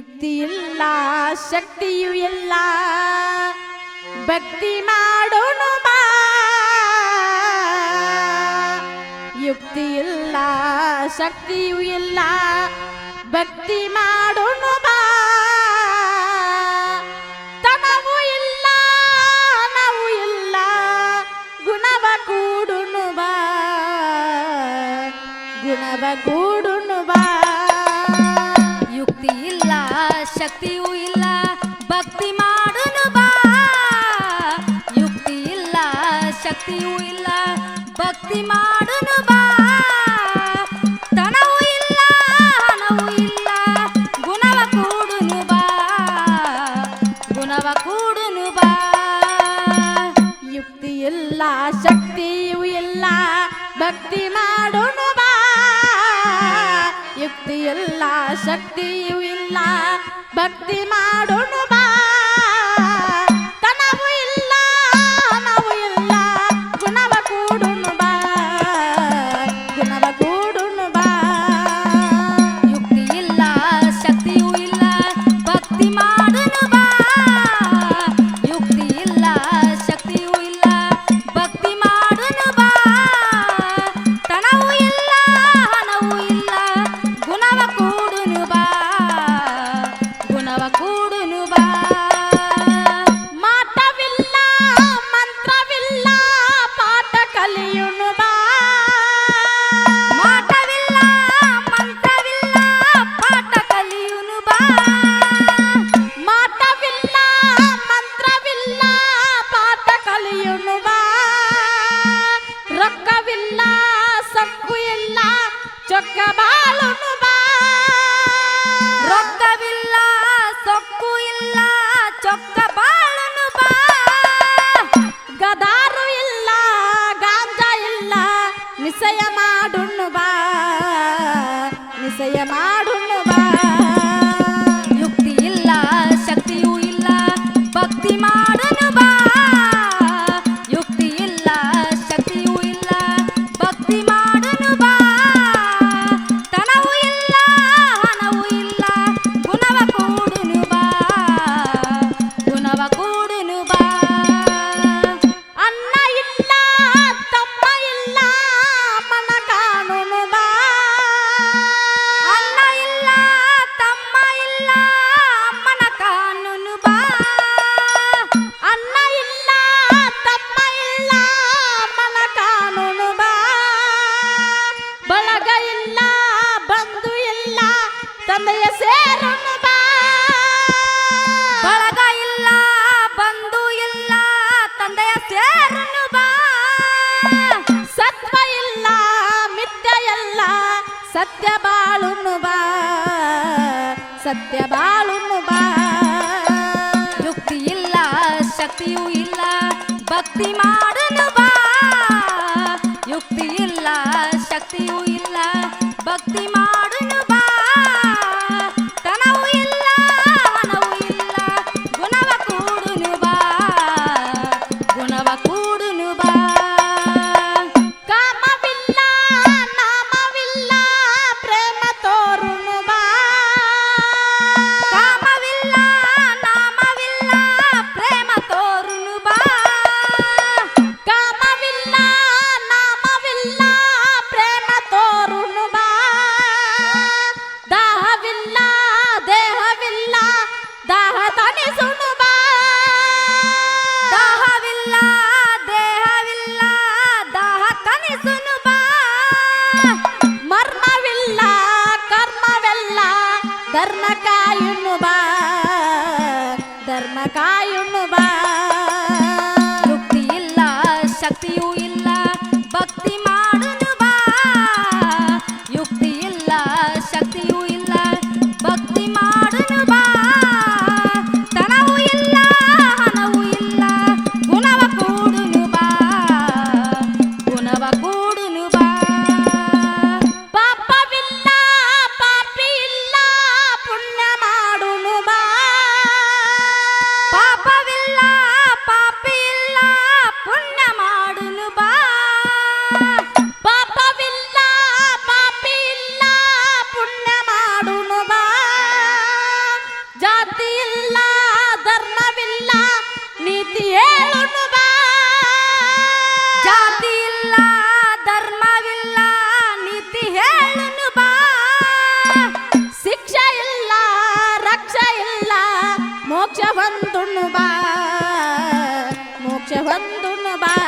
ಯುಕ್ತಿ ಇಲ್ಲ ಶಕ್ತಿಯೂ ಇಲ್ಲ. ಭಕ್ತಿ ಮಾಡೋಣ ಬಾ. ಯುಕ್ತಿ ಇಲ್ಲ ಶಕ್ತಿಯೂ ಇಲ್ಲ. ಭಕ್ತಿ ಮಾಡೋಣ ಬಾ. ತನವು ಇಲ್ಲ, ನಾವು ಇಲ್ಲ. ಗುಣವ ಕೂಡುನು ಬಾ. ಗುಣವ ಕೂಡುನು ಶಕ್ತಿಯೂ ಇಲ್ಲ, ಭಕ್ತಿ ಮಾಡುನು ಬಾ. ಯುಕ್ತಿ ಇಲ್ಲ, ಶಕ್ತಿಯೂ ಇಲ್ಲ, ಭಕ್ತಿ ಮಾಡುನು ಬಾ. ತನವೂ ಇಲ್ಲ, ಹಣವೂ ಇಲ್ಲ, ಗುಣವ ಕೂಡುನು ಬಾ. ಗುಣವ ಕೂಡುನು ಬಾ. ಯುಕ್ತಿ ಇಲ್ಲ, ಶಕ್ತಿಯೂ ಇಲ್ಲ, ಭಕ್ತಿ ಮಾಡುನು ಬಾ. ಯುಕ್ತಿ ಇಲ್ಲ, ಶಕ್ತಿಯೂ ಇಲ್ಲ ಭಕ್ತಿ ಮಾಡೋಣ. ಗದಾರು ಇಲ್ಲ ಗಾಂಜಾ ಇಲ್ಲ ನಿಸಯ ಮಾಡುಣ್ಣು ಬಾ ನಿಸಯ ಮಾಡುನು ತಂದೆಯ ಸೇರುನು ಬಾ. ಬಳಗ ಇಲ್ಲ ಬಂದು ಇಲ್ಲ ತಂದೆಯ ಸೇರನು ಬಾ. ಸತ್ವ ಇಲ್ಲ ಮಿಥ್ಯ ಎಲ್ಲ ಸತ್ಯ ಬಾಳುನು ಬಾ. ಸತ್ಯ ಬಾಳುನು ಬಾ. ಯುಕ್ತಿ ಇಲ್ಲ ಶಕ್ತಿಯೂ ಇಲ್ಲ ಭಕ್ತಿ ಮಾಡನು ಬಾ. ಯುಕ್ತಿ ಇಲ್ಲ ಶಕ್ತಿಯೂ ಇಲ್ಲ ಭಕ್ತಿ ಮಾಡನು ಧರ್ಮ ಕಾಯುನು ಬಾ ಧರ್ಮಕಾಯುಣ್ಣು ಬಾ. ಮೋಕ್ಷ ಬಂದುಣ್ಣು ಬಾ ಮೋಕ್ಷ ಬಂದುಣ್ಣು ಬಾ.